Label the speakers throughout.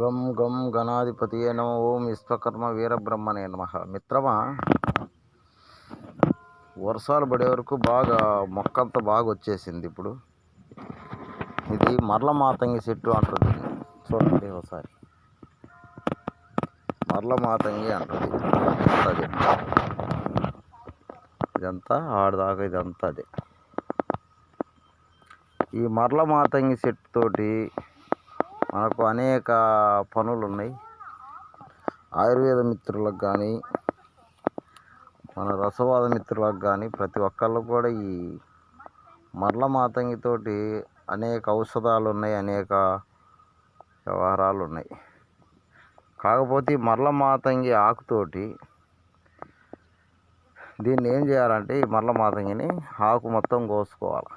Speaker 1: గం గం గణాధిపతియే నమ ఓం విశ్వకర్మ వీరబ్రహ్మనే నమ. మిత్రమా వర్షాలు పడే వరకు బాగా మొక్కంతా బాగా వచ్చేసింది ఇప్పుడు. ఇది మరల మాతంగి చెట్టు అంటుంది. చూడండి ఒకసారి. మరల మాతంగి అంటుంది. అది ఇదంతా ఆడదాకా ఇదంతా అదే ఈ మరల మాతంగి చెట్టుతోటి మనకు అనేక పనులు ఉన్నాయి ఆయుర్వేద మిత్రులకు కానీ మన రసవాద మిత్రులకు కానీ ప్రతి ఒక్కళ్ళు కూడా ఈ మరల మాతంగితోటి అనేక ఔషధాలు ఉన్నాయి అనేక వ్యవహారాలు ఉన్నాయి కాకపోతే ఈ మరల మాతంగి ఆకుతోటి దీన్ని ఏం చేయాలంటే ఈ మరల మాతంగిని ఆకు మొత్తం కోసుకోవాలి.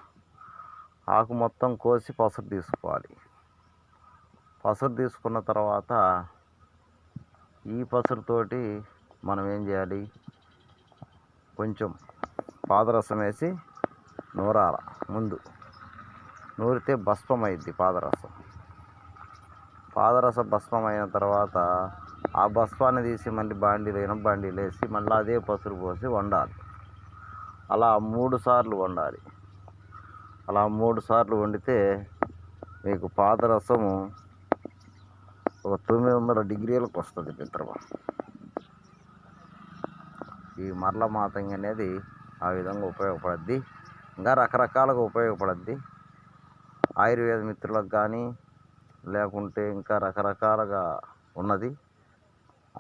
Speaker 1: ఆకు మొత్తం కోసి పసుపు తీసుకోవాలి. పసరు తీసుకున్న తర్వాత ఈ పసరుతోటి మనం ఏం చేయాలి? కొంచెం పాదరసం వేసి నూరాల ముందు. నూరితే భస్మం అయింది పాదరసం. పాదరసం భస్మం అయిన తర్వాత ఆ భస్మాన్ని తీసి మళ్ళీ బాండీలు అయిన బాండీలు వేసి మళ్ళీ అదే పసురు పోసి వండాలి. అలా మూడు సార్లు వండాలి. అలా మూడు సార్లు వండితే మీకు పాదరసము ఒక తొమ్మిది వందల డిగ్రీలకు వస్తుంది మిత్రమా. ఈ మరల మాతంగి అనేది ఆ విధంగా ఉపయోగపడుద్ది. ఇంకా రకరకాలుగా ఉపయోగపడుద్ది. ఆయుర్వేద మిత్రులకు కానీ లేకుంటే ఇంకా రకరకాలుగా ఉన్నది.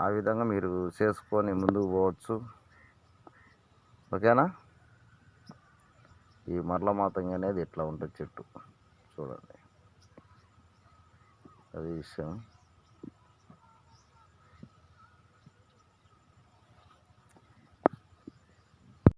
Speaker 1: ఆ విధంగా మీరు చేసుకొని ముందుకు పోవచ్చు. ఓకేనా? ఈ మరల మాతంగి అనేది ఎట్లా ఉంటుంది చెట్టు? చూడండి. అది విషయం.